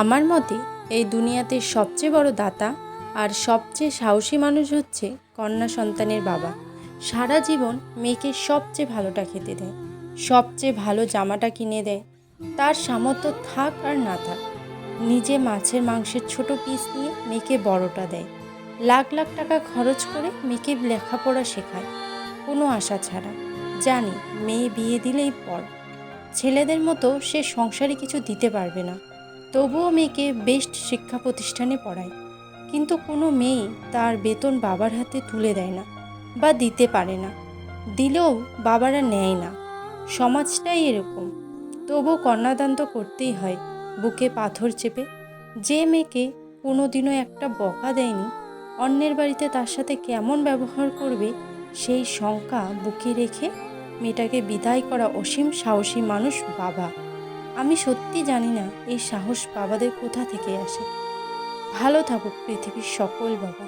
আমার মতে, এই দুনিয়াতে সবচেয়ে বড় দাতা আর সবচেয়ে সাহসী মানুষ হচ্ছে কন্যা সন্তানের বাবা। সারা জীবন মেয়েকে সবচেয়ে ভালোটা খেতে দেয়, সবচেয়ে ভালো জামাটা কিনে দেয়। তার সামর্থ্য থাক আর না থাক, নিজে মাছের মাংসের ছোট পিস নিয়ে মেয়েকে বড়টা দেয়। লাখ লাখ টাকা খরচ করে মেয়েকে লেখাপড়া শেখায়, কোনো আশা ছাড়া। জানি, মেয়ে বিয়ে দিলেই পর। ছেলেদের মতো সে সংসারে কিছু দিতে পারবে না। তবুও মেয়েকে বেস্ট শিক্ষা প্রতিষ্ঠানে পড়ায়। কিন্তু কোনো মেয়ে তার বেতন বাবার হাতে তুলে দেয় না বা দিতে পারে না। দিলেও বাবারা নেয় না। সমাজটাই এরকম। তবুও কন্যাদান তো করতেই হয়, বুকে পাথর চেপে। যে মেয়েকে কোনোদিনও একটা বকা দেয়নি, অন্যের বাড়িতে তার সাথে কেমন ব্যবহার করবে, সেই শঙ্কা বুকে রেখে মেয়েটাকে বিদায় করা অসীম সাহসী মানুষ বাবা। আমি সত্যি জানি না এই সাহস বাবাদের কোথা থেকে আসে। ভালো থাকুক পৃথিবীর সকল বাবা।